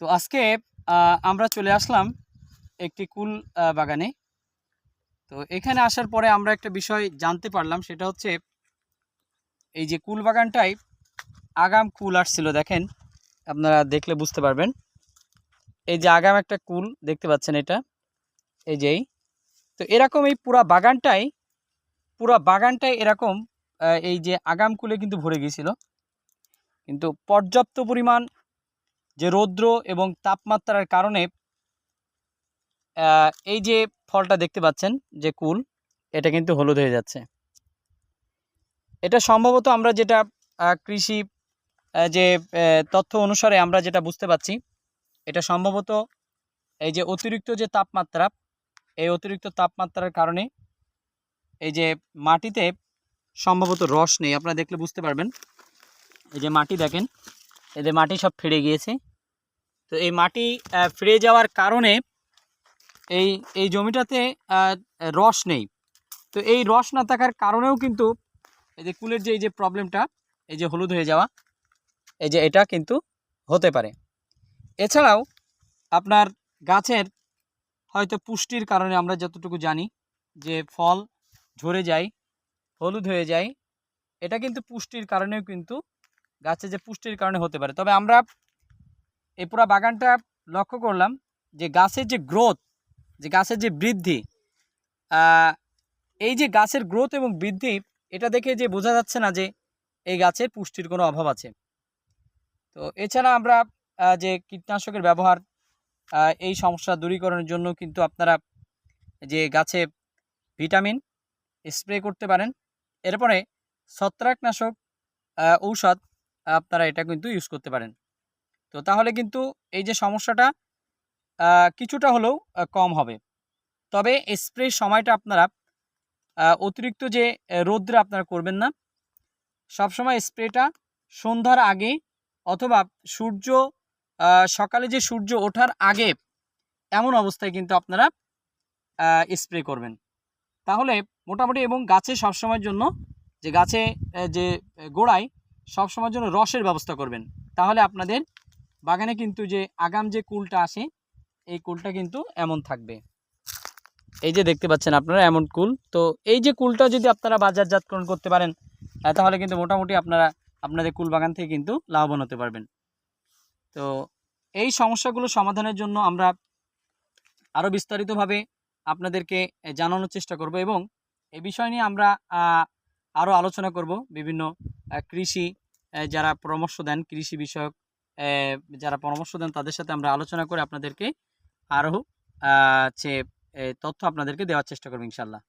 তো আজকে আমরা চলে আসলাম একটি কুল বাগানে। তো এখানে আসার পরে আমরা একটা বিষয় জানতে পারলাম, সেটা হচ্ছে এই যে কুল বাগানটায় আগাম কুল আসছিল, দেখেন, আপনারা দেখলে বুঝতে পারবেন। এই যে আগাম একটা কুল, দেখতে পাচ্ছেন এটা? এই যেই তো এরকম এই পুরা বাগানটাই পুরা বাগানটাই এরকম এই যে আগাম কুলে কিন্তু ভরে গিয়েছিল। কিন্তু পর্যাপ্ত পরিমাণ যে রৌদ্র এবং তাপমাত্রার কারণে এই যে ফলটা দেখতে পাচ্ছেন, যে কুল, এটা কিন্তু হলুদ হয়ে যাচ্ছে। এটা সম্ভবত আমরা যেটা কৃষি যে তথ্য অনুসারে আমরা যেটা বুঝতে পারছি, এটা সম্ভবত এই যে অতিরিক্ত যে তাপমাত্রা, এই অতিরিক্ত তাপমাত্রার কারণে এই যে মাটিতে সম্ভবত রস নেই। আপনারা দেখলে বুঝতে পারবেন। এই যে মাটি দেখেন যে মাটি সব ফিরে গিয়েছে। তো এই মাটি ফিরে যাওয়ার কারণে এই এই জমিটাতে রস নেই। তো এই রস না থাকার কারণেও কিন্তু এই যে কুলের যে, এই যে প্রবলেমটা, এই যে হলুদ হয়ে যাওয়া, এই যে এটা কিন্তু হতে পারে। এছাড়াও আপনার গাছের হয়তো পুষ্টির কারণে আমরা যতটুকু জানি যে ফল ঝরে যায়, হলুদ হয়ে যায়, এটা কিন্তু পুষ্টির কারণেও কিন্তু গাছে যে পুষ্টির কারণে হতে পারে। তবে আমরা এই পুরো বাগানটা লক্ষ্য করলাম যে গাছের যে গ্রোথ, যে গাছের যে বৃদ্ধি এই যে গাছের গ্রোথ এবং বৃদ্ধি, এটা দেখে যে বোঝা যাচ্ছে না যে এই গাছের পুষ্টির কোনো অভাব আছে। তো এছাড়া আমরা যে কীটনাশকের ব্যবহার এই সমস্যা দূরীকরণের জন্য কিন্তু আপনারা যে গাছে ভিটামিন স্প্রে করতে পারেন। এরপরে ছত্রাকনাশক ঔষধ আপনারা এটা কিন্তু ইউজ করতে পারেন। তো তাহলে কিন্তু এই যে সমস্যাটা কিছুটা হলেও কম হবে। তবে স্প্রে সময়টা আপনারা অতিরিক্ত যে রৌদ্রে আপনারা করবেন না। সবসময় স্প্রেটা সন্ধ্যার আগে অথবা সূর্য সকালে যে সূর্য ওঠার আগে এমন অবস্থায় কিন্তু আপনারা স্প্রে করবেন। তাহলে মোটামুটি এবং গাছে সবসময়ের জন্য, যে গাছে যে গোড়ায় সবসময়ের জন্য রসের ব্যবস্থা করবেন। তাহলে আপনাদের বাগানে কিন্তু যে আগাম যে কুলটা আসে, এই কুলটা কিন্তু এমন থাকবে। এই যে দেখতে পাচ্ছেন আপনারা, এমন কুল। তো এই যে কুলটা যদি আপনারা বাজারজাতকরণ করতে পারেন তাহলে কিন্তু মোটামুটি আপনারা আপনাদের কুল বাগান থেকে কিন্তু লাভবান হতে পারবেন। তো এই সমস্যাগুলো সমাধানের জন্য আমরা আরও বিস্তারিতভাবে আপনাদেরকে জানানোর চেষ্টা করব এবং এ বিষয় নিয়ে আমরা আরও আলোচনা করব বিভিন্ন কৃষি যারা পরামর্শ দেন, কৃষি বিষয়ক যারা পরামর্শ দেন তাদের সাথে আমরা আলোচনা করে আপনাদেরকে আরও হচ্ছে তথ্য আপনাদেরকে দেওয়ার চেষ্টা করব ইনশাল্লাহ।